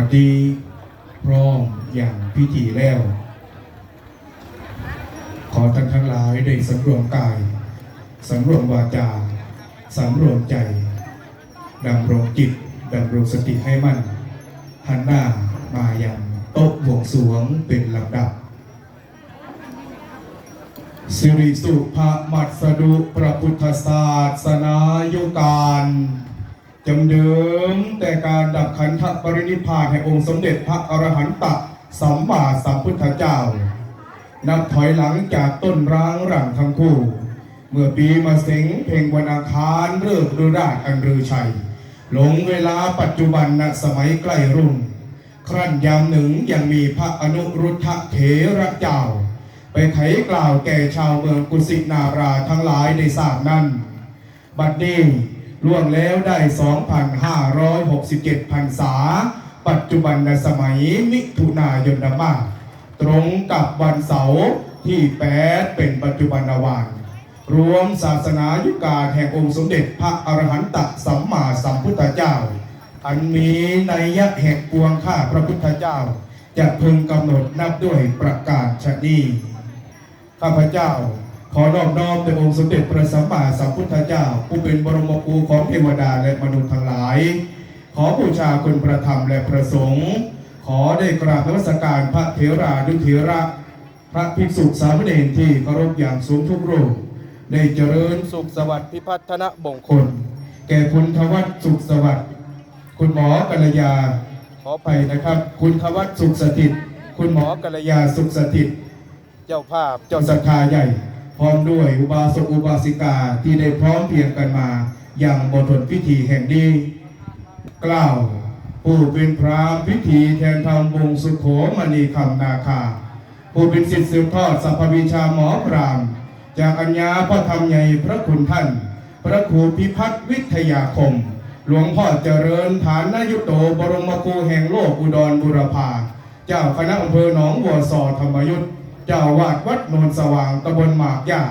บัดนี้พร้อมอย่างพิธีแล้ว ขอท่านทั้งหลายได้สำรวมกาย สำรวมวาจา สำรวมใจ ดำรงจิต ดำรงสติให้มั่น หันหน้ามาอย่างโต๊ะบวงสวงเป็นลำดับสิริสุภามัสดุพระพุทธศาสนายุการ จำเดิมแต่การดับขันธปรินิพพานแห่งองค์สมเด็จพระอรหันตสัมมาสัมพุทธเจ้า นับถอยหลังจากต้นร้างหลังทั้งคู่ เมื่อปีมาเสงเพ่งวันอังคารเลิกฤราชอันรือชัย หลงเวลาปัจจุบันณสมัยใกล้รุ่งครั้นยามหนึ่งยังมีพระอนุรุทธเถระเจ้า ไปไขกล่าวแก่ชาวเมืองกุสินาราทั้งหลายในทราบนั้น บัดนี้ ล่วงแล้วได้ 2,567พรรษา ปัจจุบันในสมัยมิถุนายนมาตรงกับวันเสาร์ที่ 8 เป็นปัจจุบันวานรวมศาสนายุกาแห่งองค์สมเด็จพระอรหันตสัมมาสัมพุทธเจ้า อันมีนัยยะแห่งปวงข้าพระพุทธเจ้า จะพึงกำหนดนับด้วยประกาศชนีข้าพเจ้า ขอนอบน้อมแด่องค์สมเด็จพระสัมมาสัมพุทธเจ้า ผู้เป็นบรมครูของเทวดาและมนุษย์ทั้งหลาย ขอบูชาคุณประธรรมและประสงค์ ขอได้กราบนมัสการพระเถราดุเถระพระภิกษุสามเณรที่เคารพอย่างสูงทุกรูปได้เจริญสุขสวัสดิ์พิพัฒนบงคล แก่คุณทวัฒน์สุขสวัสดิ์คุณหมอกัลยา ขอไปนะครับ คุณทวัฒน์สุขสถิต คุณหมอกัลยาสุขสถิต เจ้าภาพเจ้าศรัทธาใหญ่ พร้อมด้วยอุบาสกอุบาสิกาที่ได้พร้อมเพียงกันมา อย่างบทนพิธีแห่งนี้ กล่าวผู้เป็นพรามพิธีแทนธรรมวงสุโขมณีคำนาคา ผู้เป็นสิทธิสืบทอดสัพพวิชาหมอพรามจากอัญญาพระธรรมใหญ่พระคุณท่าน พระครูพิพัฒน์วิทยาคม หลวงพ่อเจริญฐานนายุโตบรมครูแห่งโลกอุดรบุรพาเจ้าคณะอำเภอหนองบัวซอธรรมยุทธ เจ้าวาดวัดโนนสว่างตำบลหมากย่า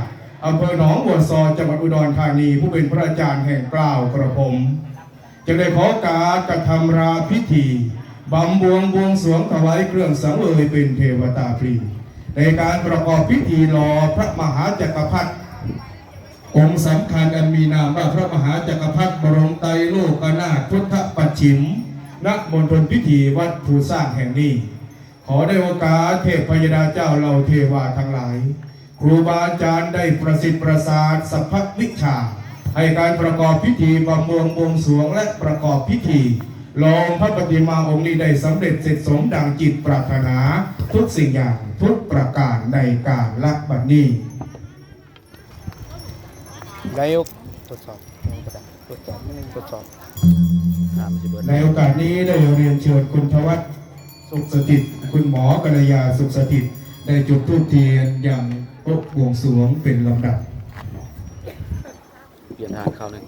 อำเภอหนองบัวซอจังหวัดอุดรธานี ผู้เป็นพระอาจารย์แห่งกล้าวกระผมจะได้ขอการกระทำราพิธีบำบวงบวงสรวงถวายเครื่องสังเวยเป็นเทวตาฟรีในการประกอบพิธีรอพระมหาจักรพรรดิองค์สำคัญอันมีนามว่าพระมหาจักรพรรดิบรมไตรโลกนาถพุทธปัจฉิมณมณฑลพิธีวัดภูสร้างแห่งนี้ ขอได้โอกาสเทพพยดาเจ้าเหล่าเทวาทั้งหลาย ครูบาอาจารย์ได้ประสิทธิ์ประสาทสัพพวิชา ให้การประกอบพิธีบำเมืองบวงสรวงและประกอบพิธีลองพระปฏิมาองค์นี้ได้สำเร็จเสร็จสมดังจิตปรารถนาทุกสิ่งอย่างทุกประการในการละบัดนี้นายกตรวจสอบตรวจสอบตรวจสอบอ่ามันจะเบิดในโอกาสนี้ได้เรียนเชิญคุณทวัฒน์ สุขสถิต คุณหมอกัลยาสุขสถิต ได้จุดธูปเทียนอย่างโต๊ะบวงสวงเป็นลำดับเปลี่ยนทานข้าวหนึ่ง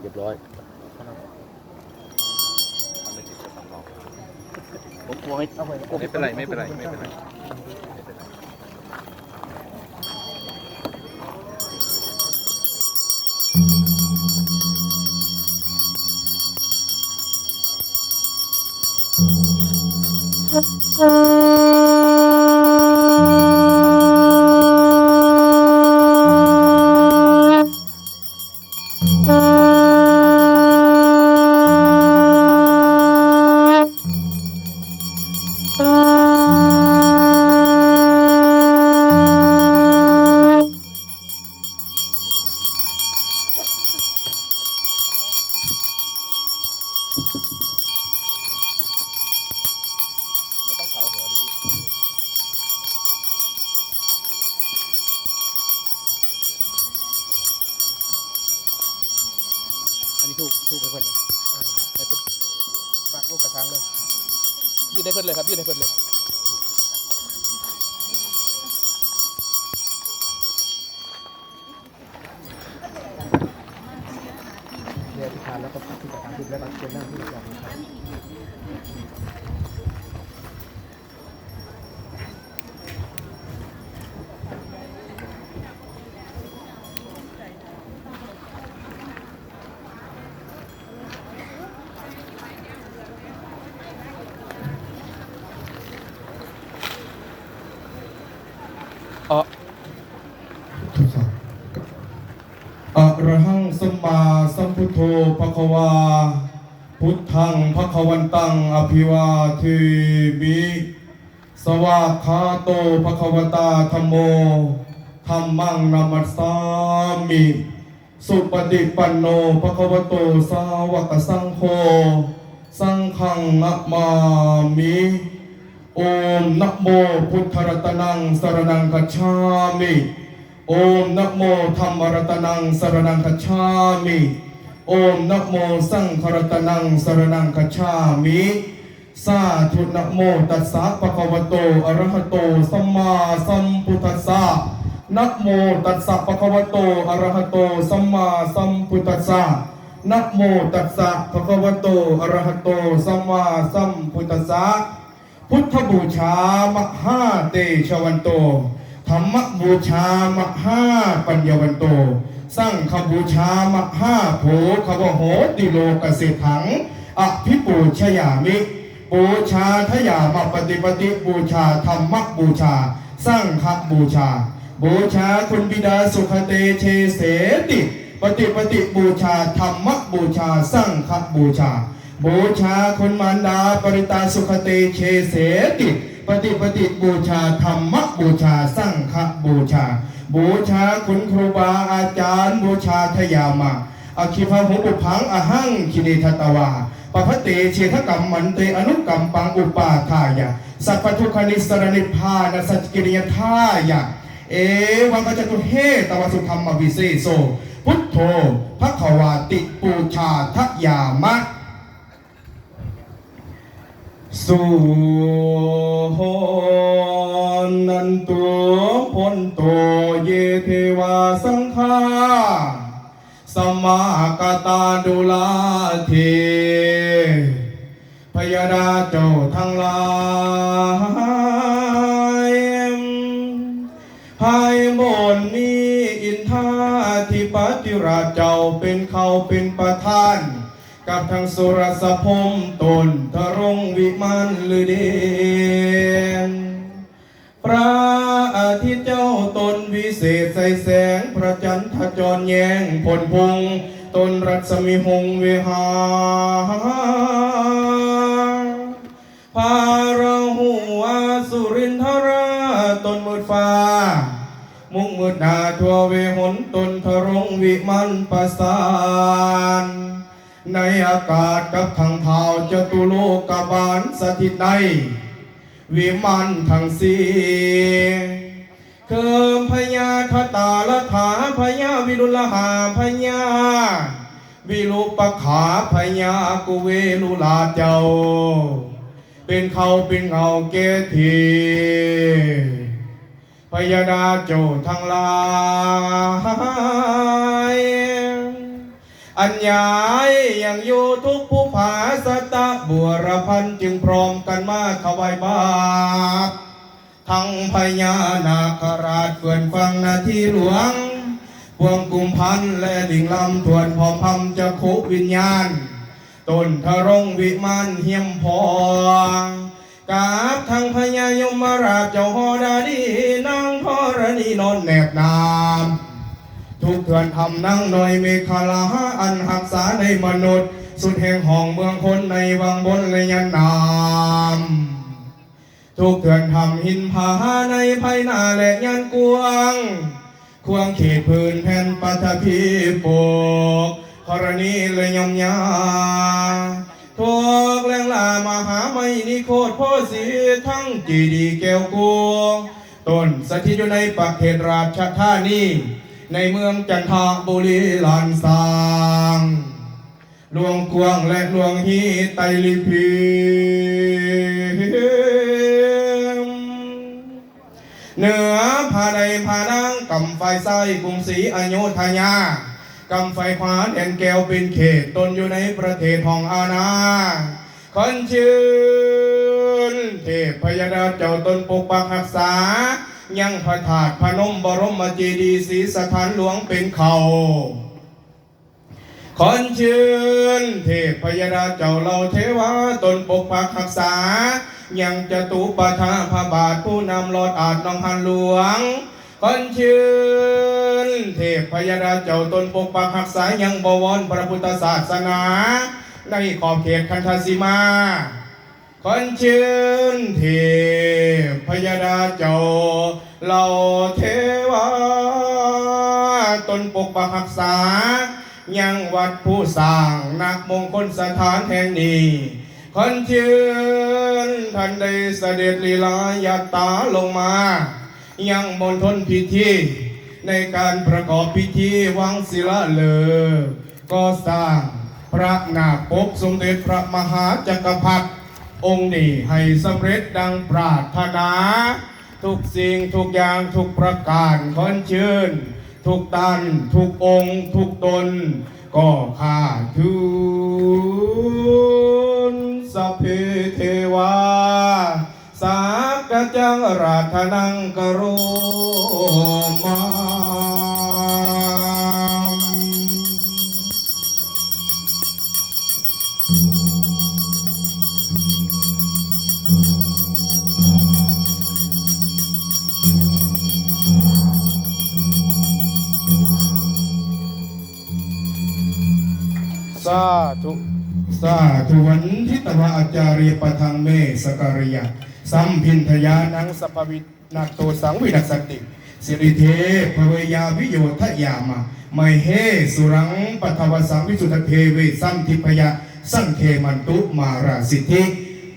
เรียบร้อย ผมกลัวไม่ไม่เป็นไรไม่เป็นไรไม่เป็นไร อ๋อทดสอบอะระหังสัมมาสัมพุทโธภะคะวา พุทธังภะคะวันตัง อภิวาเทมิสวากขาโตภะคะวตาธัมโมธัมมังนามัสสามิสุปฏิปันโนภะคะวโตสาวกสังโฆ สังฆังนะมามิ โอมนะโมพุทธรัตนังสรนังคัจฉามิโอมนะโมธรรมรัตนังสรนังคัจฉามิโอมนะโมสังฆรัตนังสรนังคัจฉามิสาธุนะโมตัสสะภะคะวะโตอะระหะโตสัมมาสัมพุทธัสสะนะโมตัสสะภะคะวะโตอะระหะโตสัมมาสัมพุทธัสสะนะโมตัสสะภะคะวะโตอะระหะโตสัมมาสัมพุทธัสสะ พุทธบูชามหาเตชวันโต ธรรมบูชามหาปัญญวันโต สร้างคบูชามหาโภคบโหติโลกเสถัง อภิปูชยามิ บูชาทยามปฏิปฏิบูชาธรรมบูชา สร้างคบูชา บูชาคุณบิดาสุขเตเชเสติ ปฏิปฏิบูชาธรรมบูชา สร้างคบูชา บูชาคุณมารดาปริตาสุขเตเชเสติปฏิปฏิบูชาธรรมบูชาสร้างคบูชา บูชาคุณครูบาอาจารย์ บูชาทยามาอคิภาหุปุพังอหังคินิทตวาปพเตเชทกรรมมันเตอนุกรรมปังอุปาทายะสัพพทุกนิสรณิพพานสัจกิริยทายะ เอวังกจตุเฮตวสุธรรมวิเศษโสพุทโธภควาติปูชาทยามะ สุหนันตุพนโตเยเทวาสังฆาสมากตาดุลาเทพยดาเจ้าทั้งหลายภายบนนี้อินทาธิปติราชเจ้าเป็นเขาเป็นประธาน กับทางสุรสพมตนทรงวิมานลือเดนพระอาทิตย์เจ้าตนวิเศษใสแสง พระจันทร์จรแยงผลพงตนรัศมีหงเวหาพาราหูวาสุรินทราตนมืดฟ้า มุกมืดนาทัวเวหนตนทรงวิมันประสาน ในอากาศกับทางเท้าจตุโลกบาลสถิตใน วิมันทั้งสีเคิมพญาคตาลถาพญาวิรุลหาพญาวิรุปขาพญากุเวลุลาเจ้า เป็นเขาเป็นเงาเกทีพยาดาโจทั้งหลาย อัญญายยังอยู่ทุกผู้ผาสตะบัวรพันจึงพร้อมกันมาถวายบาตรทั้งพญานาคราชเพื่อนฟังนาทีหลวงพวงกุมพันและดิ่งลำทวนพร้อมพำจะคุวิญญาณต้นทรงวิมานเฮียมพองกาบทางพญายมราชเจ้าหอดาดีนางธรณีนอนแนบนาม ทุกเถื่อนทำนั่งหน่อยเมฆลาอันหักษาในมนุษย์ สุดแห่งห้องเมืองคนในวังบนและยันนามทุกเถื่อนทำหินผาในภายหน้าและยันกวง ควงเขตพื้นแผ่นปัทภีปกกรณีเลยยมยาทุกแรงลามหาไม่นิโคตรพ่อสีทั้งจีดีแก้วกูต้นสถิตอยู่ในประเทศราชธานี ในเมืองจันทบุรีลานสางหลวงกวงและหลวงฮีไตลิพีเหนือผาใดผานังกำไฟไส้กรุงศรีอโยธยากำไฟขวาแดนแก้วเป็นเขตตนอยู่ในประเทศของอาณาคนชื่นเทพพยดาเจ้าตนปกปักรักษา ยังพระธาตุพนมบรมเจดีย์ศรีสถานหลวงเป็นเขาขอนเชิญเทพพยดาเจ้าเราเทวาตนปกปักรักษา ยังจะตุปะทาพระบาทผู้นำรอดอาจน้องหันหลวงขอนเชิญเทพพยดาเจ้าตนปกปักรักษายังบวรพระพุทธศาสนา ในขอบเขตคันธสีมา ขอนเชิญเทพพยดาเจ้าเราเทวาตนปกปักรักษา ยังวัดผู้สร้างนักมงคลสถานแห่งนี้ขอนเชิญท่านได้เสด็จลีลายาตาลงมา ยังมณฑลพิธีในการประกอบพิธีวังศิลาฤกษ์ก็สร้างพระนาคปกสมเด็จพระมหาจักรพรรดิ องค์นี้ให้สำเร็จดังปรารถนา ทุกสิ่งทุกอย่างทุกประการขอนเชิญทุกตันทุกองค์ทุกตน ก็ข้าทูลสัพเพเทวา สากจังราธนังกโรมา สาธุสาธุวันทิตวะอาจารีปทังเมสการิยาสัมพินทยานังสภวินักโตสังวินัสสติสิริเทพเวยาวิโยทยามาไมเหสุรังปทวสังวิสุทธเทเวสัมทิพยาสังเคมันตุมาราสิทธิ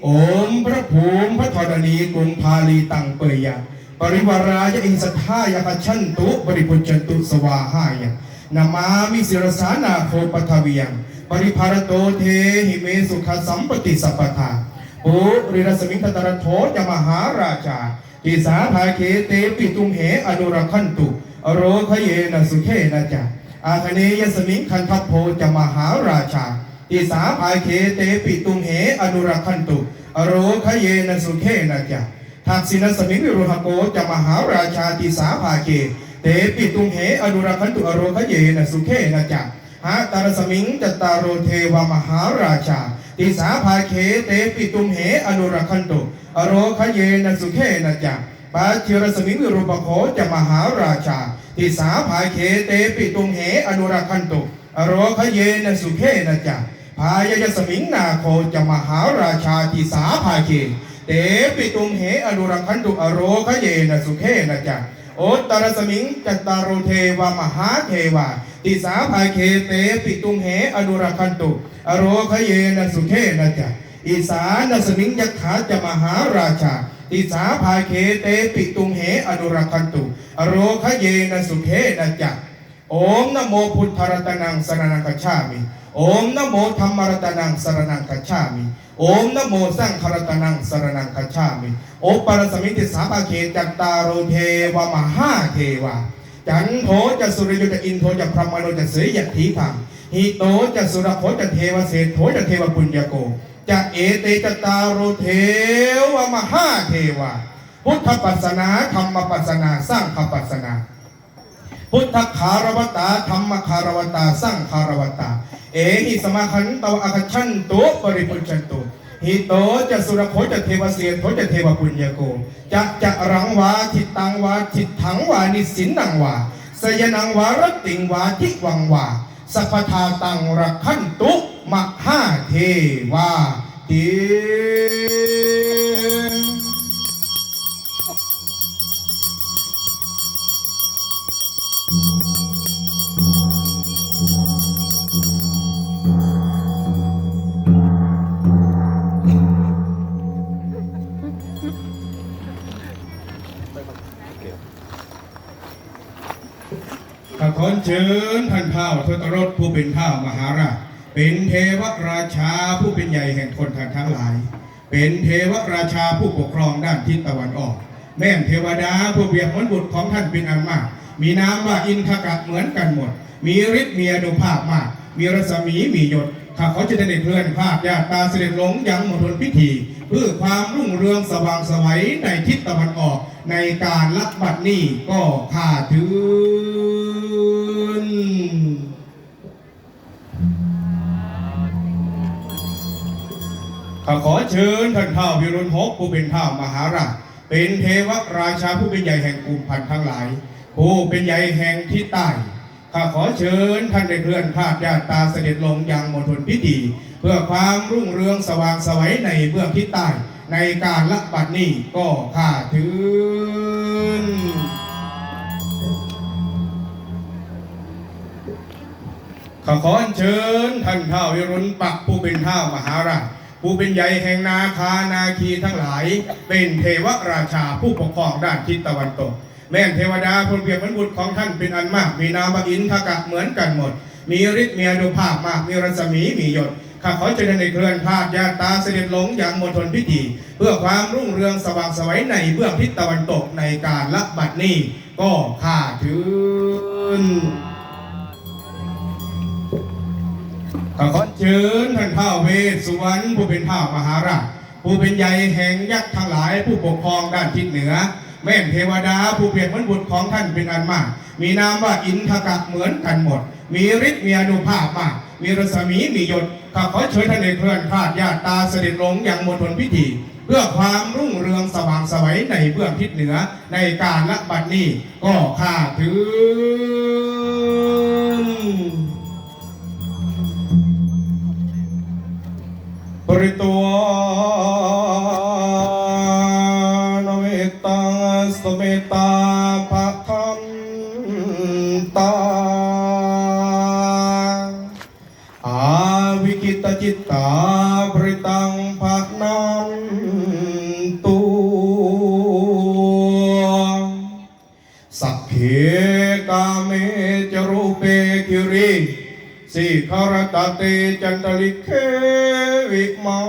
โอมพระภูมิพระธรณีกรุงพาลีตังเปยยาปริวารายอินสัทธายกชันตุบริพุจันตุสวาหายา นามามิสิรสานาโคปทวียังปริภารโตเทหิเมสุขสัมปติสัพพทาปุริรสมิงคตรโทยมหาราชาทิสาภาเคเตปิตุมเหอนุรักขันตุอโรคเยนสุเขนะจาอาคเนยสมิงคันทัพโพจมหาราชาทิสาภาเคเตปิตุมเหอนุรักขันตุอโรคเยนสุเขนะจาทักษิณสมิงวิรุหโกจมหาราชาทิสาภาเค เตปิตุมเหอนุรักขันตุอโรคเยนะสุเขนะจาหาตารสมิงจตารโรเทวมหาราชา ติสาภาเคเตปิตุมเหอนุรักขันตุอโรคเยนะสุเขนะจักปาชิรสมิงวิรูปโขจะมหาราชา ติสาภาเคเตปิตุมเหอนุรักขันตุอโรคเยนะสุเขนะจักพายยสมิงนาโคจะมหาราชาติสาภาเคเตปิตุมเหอนุรักขันตุอโรคเยนะสุเขนะจัก โอตตรสมิงจัตตารโรเทวมหาเทวา ติสาภาเคเตปิตุมเหอนุรักขันตุ อโรคเยนะสุเขนะจาอีสานสมิงยักขาจะมหาราชา ติสาภาเคเตปิตุมเหอนุรักขันตุ อโรคเยนะสุเขนะจาโอมนะโมพุทธรัตนังสรนังคัจฉามิ โอมนะโมธรรมรัตนังสรนังคัจฉามิ โอมนโมสังฆรัตนังสรนังคัจฉามิโอปรสมิติสาภาเคจัตตารโรเทวมหาเทวาจันโทจะสุริโยจะอินโทจะพรหมโนจะเสยยะทีขังหิโตจะสุรโคจะเทวเศรษโทจะเทวปุญญโกจะเอเตจตารโรเทวมหาเทวาพุทธปัสนาธรรมปัสนาสร้างขปัสนา พุทธคารวตาธรรมคารวตาสร้างคารวตา เอหิสมาคันตวอคชันตุปริพุชันตุหิโตจะสุรโคจะเทวเสียโทจะเทวปุญญโกจะจะรังวาทิตังวาทิถังวานิสินนังวาสยนังวารติงวาทิวังวาสัพพทาตังรักขันตุมหาเทวาติ เชิญท่านพ้าวทศรถผู้เป็นข้ามหาราช เป็นเทวราชาผู้เป็นใหญ่แห่งคนทางทั้งหลาย เป็นเทวราชาผู้ปกครองด้านทิศตะวันออก แม่นเทวดาผู้เบียบมนบุตรของท่านเป็นอันมาก มีนามว่าอินทกะเหมือนกันหมด มีฤทธิ์มีอนุภาพมาก มีรัศมีมียศ ข้าขาจะได้เคลื่อนภาพญาติตาเสด็จหลงยังมณฑลพิธี เพื่อความรุ่งเรืองสว่างไสวัยในทิศตะวันออกในการลักบัดนี้ก็ข้าถืนข้าขอเชิญท่านท้าวิรุณหกผู้เป็นท้าวมหาราชเป็นเทวราชาผู้เป็นใหญ่แห่งกลุ่มพันธ์ทั้งหลายผู้เป็นใหญ่แห่งที่ใต้ ข้าขอเชิญท่านได้เคลื่อนภาพญาติตาเสด็จลงยังมณฑลพิธี เพื่อความรุ่งเรืองสว่างไสวัยในเบื้องทิศใต้ ในการละบัดนี้ก็ข้าถืนข้าขอเชิญท่านท้าววิรุณปักผู้เป็นท้าวมหาราชผู้เป็นใหญ่แห่งนาคานาคีทั้งหลาย เป็นเทวราชาผู้ปกครองด้านทิศตะวันตก แม่นเทวดาพลเปรียบเหมือนบุตรของท่านเป็นอันมาก มีนามอินทกะเหมือนกันหมด มีฤทธิ์มีอนุภาพมาก มีรัศมีมียศข้าขอเชิญในเคลื่อนภาพญาตาเสด็จลงอย่างมณฑลพิธี เพื่อความรุ่งเรืองสว่างไสวัยในเบื้องทิศตะวันตกในการละบัดนี้ ก็ข้าถืนขอเชิญท่านท้าวเวสสุวรรณผู้เป็นท้าวมหาราชผู้เป็นใหญ่แห่งยักษ์ทั้งหลายผู้ปกครองด้านทิศเหนือ แม่นเทวดาผู้เปรียบเหมือนบุตรของท่านเป็นอันมาก มีนามว่าอินทกะเหมือนกันหมด มีฤทธิ์มีอนุภาพมาก มีรัศมีมียศข้าขอเชิญท่านในเคลื่อนพาดญาติตาเสด็จลงอย่างมณฑลพิธี เพื่อความรุ่งเรืองสว่างไสวัยในเบื้องทิศเหนือในการละบัดนี้ก็ข้าถืนปริตัว เมตาภะคันตาอาวิกิตจิตตาปริตังภะนันตุสัพเพกาเมจรูเปกิริสิขารตเตจันตลิเควิมา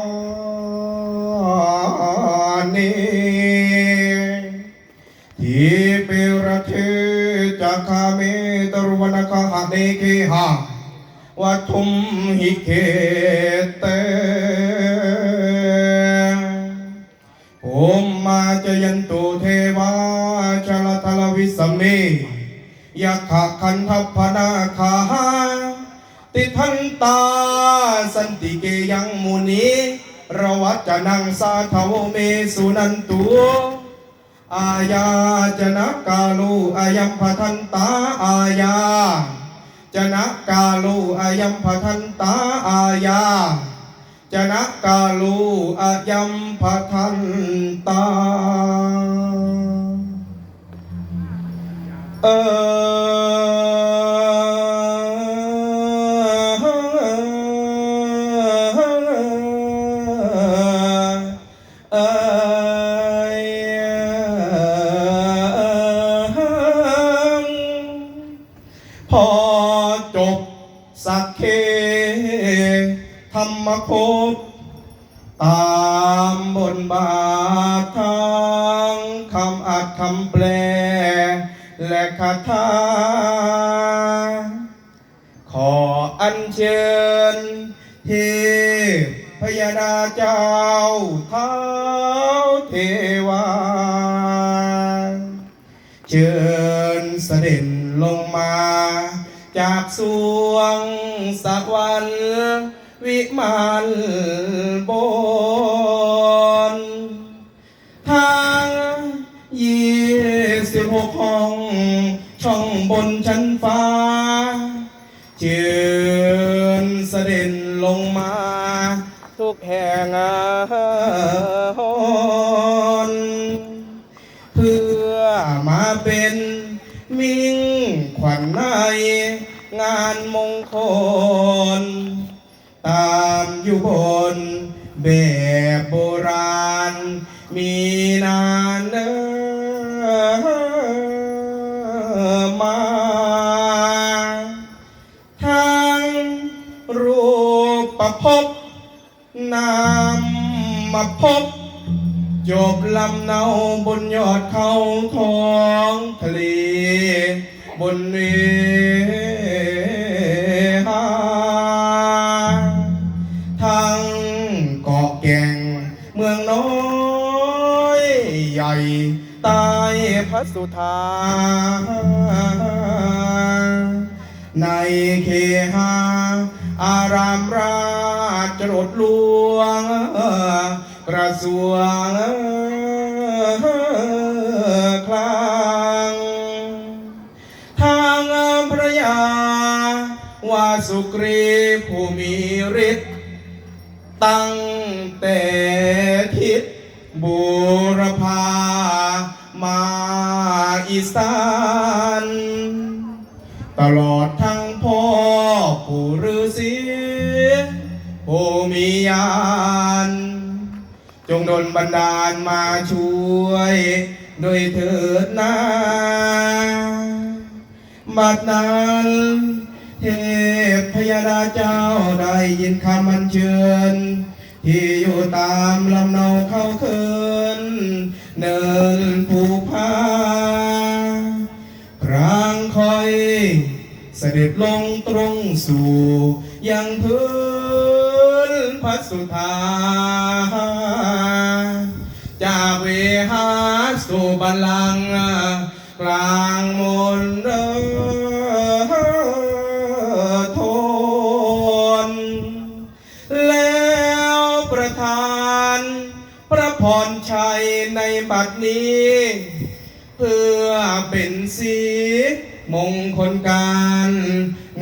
เดเคหะวัตุมหิเคเตโอมมาจยันตุเทวาชลทลวิสเมยักขะคันทัพนาคาติทันตาสันติเกยังมุนีระวัจจะนังสาทวเมสุนันตุอาญาจนะกาลูอายัมพทันตาอาญา จนะกาลูอายัมพทันตาอาญาจนะกาลูอายัมพทันตา นบนทางยี่สิบหกห้อง ช่องบนชั้นฟ้าเชิญเสด็จลงมา ทุกแห่งหนเพื่อมาเป็นมิ่งขวัญในงานมงคล พบจบลำเนาบนยอดเขาท้องทะเล บนเวหาทั้งเกาะแก่งเมืองน้อยใหญ่ใต้พระสุธา ในเคหาอารามราชจรดหลวง ทรวงคลังทางพระยาวาสุกรีผู้มีฤทธิ์ตั้งแต่ทิศบูรพามาอีสาน ตลอดท จงดลบันดาลมาช่วยด้วยเถิดนาบัดนั้นเทพพยาดาเจ้าได้ยินคำอัญเชิญ ที่อยู่ตามลำเนาเข้าเคินเนินภูพาครางคอย เสด็จลงตรงสู่ยังพื้นพัสุธา จากเวหาสู่บัลลังก์กลางมนเอ่อโทน แล้วประทาน พระพรชัยในบัดนี้ เพื่อเป็นสีมงคลการ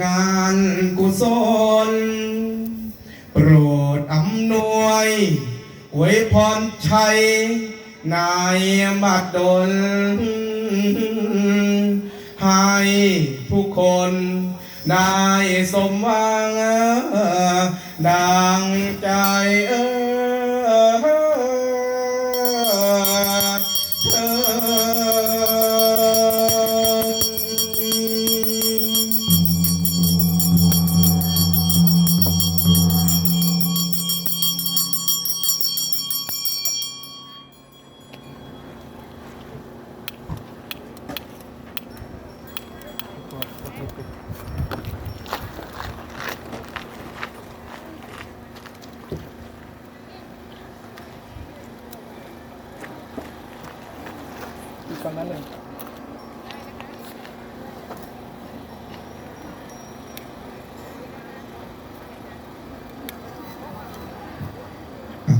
งานกุศล โปรดอำนวย อวยพรชัย นายบัดดล ให้ทุกคนได้สมหวังดังใจเออ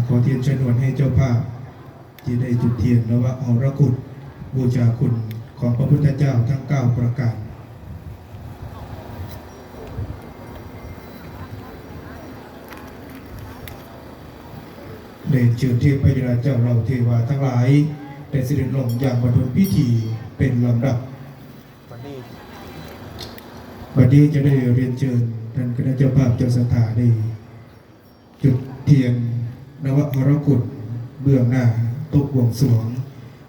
ขอเทียนชนวนให้เจ้าภาพที่ได้จุดเทียนแล้วว่าเอาระคุณบูชาคุณของพระพุทธเจ้าทั้ง 9 ประการเดชเชิญเทพพยาเจ้าเราเทวาทั้งหลายได้เสด็จลงอย่างบรรทุพิธีเป็นลำดับวันนี้บัดนี้จะได้เรียนเชิญท่านคณะเจ้าภาพเจ้าสถานีจุดเทียน นวรกุฎเบื้องหน้าต๊ะบวงสรวง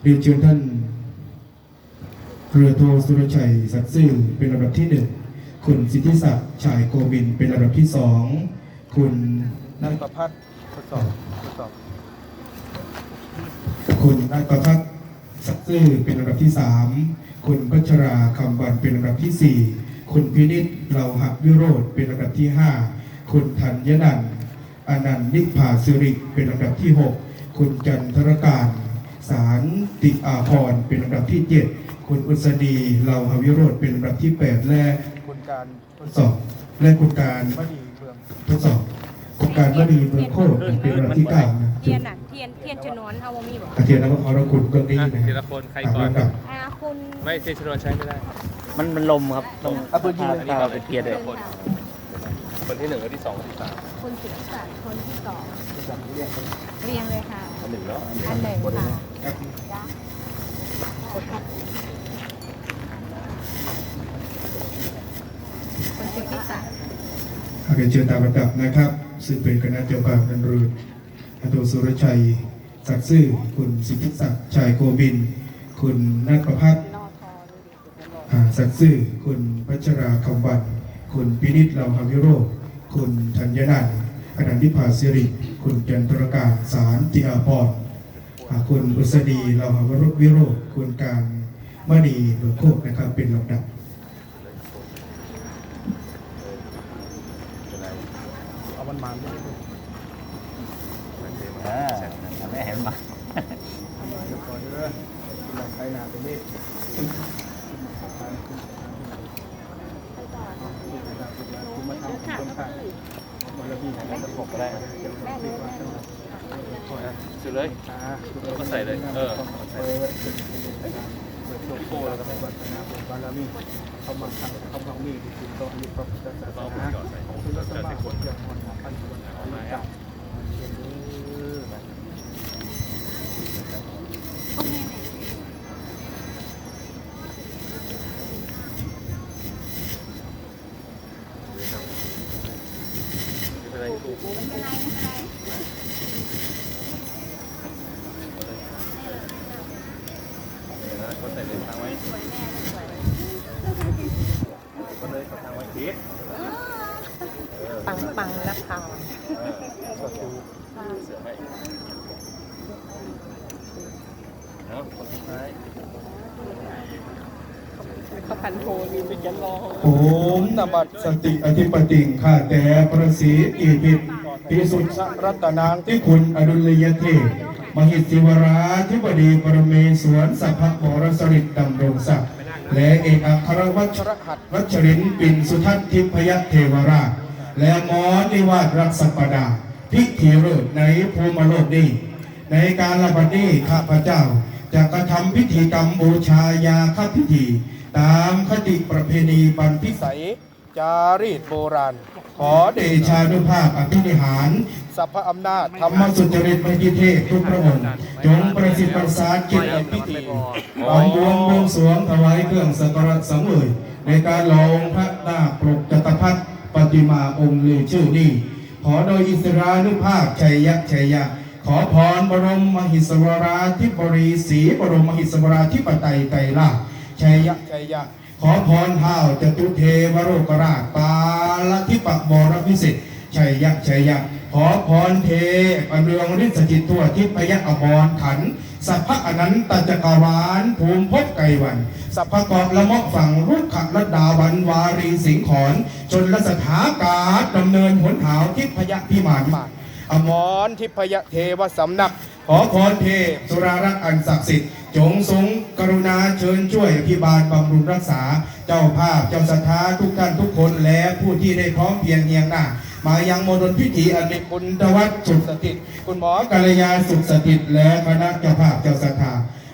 เรียนเชิญท่านเรือโทสุรชัยสัตซื่อเป็นลำดับที่หนึ่งคุณสิทธิศักดิ์ชายโกวินเป็นลำดับที่สองคุณนั่นประพัดทดสอบทดสอบคุณนัทประพัฒน์สัตซื่อเป็นลำดับที่สามคุณพัชราคำวันเป็นลำดับที่สี่คุณพินิษเหลาหักวิโรธเป็นลำดับที่ห้าคุณธัญนันท์ อนันต์นิพพาสิริเป็นลำดับที่หกคุณจันทรการสารติอาพรเป็นลำดับที่เจ็ดคุณอุษดีเหลาหวิโรธเป็นลำดับที่แปดและคุณการทดสอบและคุณการมณีเมืองทดสอบคุณการมณีเมืองโคตรเป็นลำดับที่เก้านะเทียนอะเทียนเทียนชนวนเฮาบ่มีบ่อาเทียนนวพรคุณก็นี่อะนะทีละคนใครก่อนตามลำดับอ่าคุณไม่เทชนวนใช้ไม่ได้ มันมันลมครับต้องเอาปืนยิงเลยตาเป็นเกียร์เลยคนคนที่หนึ่งคนที่สองคนที่สาม คุณศิลศักดิ์คนที่สองเรียงเลยค่ะ อันหนึ่งเนาะอันหนึ่งค่ะจ้ะคุณศิลศักดิ์อาเรียนเชิญตามลำดับนะครับ ซึ่งเป็นคณะเจ้าภาพนันรุนอาตุสุรชัยศักดิ์ซื่อคุณสิทธิศักดิ์ชัยโกบิน คุณนัทประพัฒน์อ่าสักดิ์ซื่อคุณพัชราคำวัน คุณพินิษเหลาหาวิโรธ คุณธัญนันท์อนันติภาสิริ คุณจันทรการสารติอาพรอ่าคุณอุษดีเราหาวรุวิโรจน์คุณการมณีหลวงโคกนะครับเป็นลำดับ เอามันมาด้วย เออไม่เห็นมา เดี๋ยวก่อนเด้อลองใช้นาเป็นเลขมาทำคนข้างมันระบีนะจะบอกได้ สุดเลย ก็ใส่เลย เออใส่เลยเปิดโล ในวัฒนาบารมีเขามาทำเขามามีติดต้อมีพระพุทธศาสนาคุณรัตมาคนอย่างมอนพันคนเยันรอโอมนมัสสติอธิปติงข้าแต่ประสีอิพิตพิสุทธรัตนางที่คุณอดุลยเทพมหิทธิวราธิบดีปรเมศวรสัพพะบรสริตดำรงศักดิ์และเอกอัครวัชรหัตวัชรินปินสุทัศน์ทิพยเทวราช และหมอนิวาสรักษปดาพิธีเริศในภูมิโลกนี้ ในการระบัดนี้ข้าพเจ้าจะกระทำพิธีกรรมบูชายาคัพิธี ตามคติประเพณีบันพิสัย จารีตโบราณ ขอเดชานุภาพอภินิหาร สัพพะอำนาจธรรมสุจริตมหิเทพทุกพระองค์จงประสิทธิ์ประสานกิจในพิธีบำบวงบวงสรวงถวายเครื่องสักการะสังเวยในการลงพระนาคปรกจตพัฒปฏิมาองค์ลือชื่อนี้ ขอโดยอิสรานุภาพชัยยะชัยยะ ขอพรบรมมหิสวราธิบดีศรีบรมมหิสวราธิปไตยไตรราช ชัยยะชัยยะ ขอพรเท้าจตุเทวโรกราชปาลทิปะบรพิสิทธิ์ชัยยะชัยยะ ขอพรเทอเรืองฤทธิ์สถิตทั่วทิพยอมรขันธ์สัพพะอนันตจักรวาลภูมิภพไกรวัน สัพพะเกาะละเมะฝั่งรุกขละดาวันวารีสิงขอนชนละสถากาศดำเนินหนหาวทิพยพิมานมาอมรทิพยเทวสำนัก ขอพรเทพสุรารักษ์อันศักดิ์สิทธิ์จงทรงกรุณาเชิญช่วยพิบาลบำรุงรักษา เจ้าภาพเจ้าศรัทธาทุกท่านทุกคนและผู้ที่ได้พร้อมเพียงเฮียงหน้ามายังมณฑลพิธีอันเป็นบุญทวัฒน์สุขสถิต คุณหมอกัลยาสุขสถิต และคณะเจ้าภาพเจ้าศรัทธา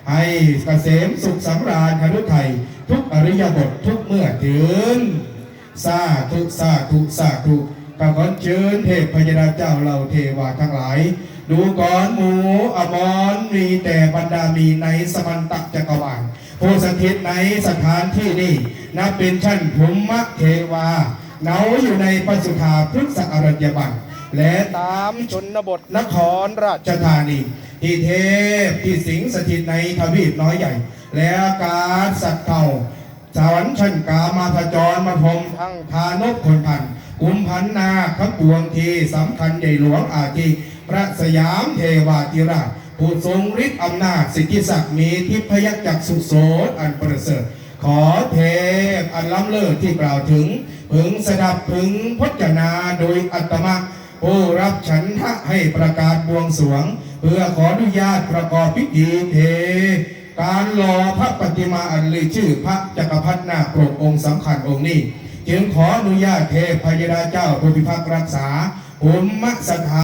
ให้เกษมสุขสำราญหฤทัยทุกอริยบททุกเมื่อถึงสาธุสาธุสาธุข้าขอเชิญเทพพยดาเจ้าเหล่าเทวาทั้งหลาย ดูก่อนหมูอมรมีแต่บรรดามีในสมันตจักรวาลผู้สถิตในสถานที่นี้นับเป็นชั้นภูมิเทวาเหนาอยู่ในปสุธาพฤกษอรัญญบันและตามชนบทนครราชธานีที่เทพที่สิงสถิตในทวีปน้อยใหญ่ และอากาศสัตว์เก่าสวรรค์ชั้นกามาพจรมาพรมทั้งพานกคนพันกุมพันนาคปวงทีสำคัญใหญ่หลวงอาทิ พระสยามเทวาธิราชผู้ทรงฤทธิ์อำนาจสิทธิศักดิ์มีทิพยักจักสุโสตอันประเสริฐ ขอเทพอันล้ำเลิศที่กล่าวถึง พึงสดับพึงพจนาโดยอัตมะผู้รับฉันทะให้ประกาศบวงสรวง เพื่อขออนุญาตประกอบพิธีเท การรอพระปฏิมาอันลือชื่อพระจักรพรรดินาคปรกองค์สำคัญองค์นี้ จึงขออนุญาตเทพพยดาเจ้าผู้พิพักษ์รักษาภูมิสถา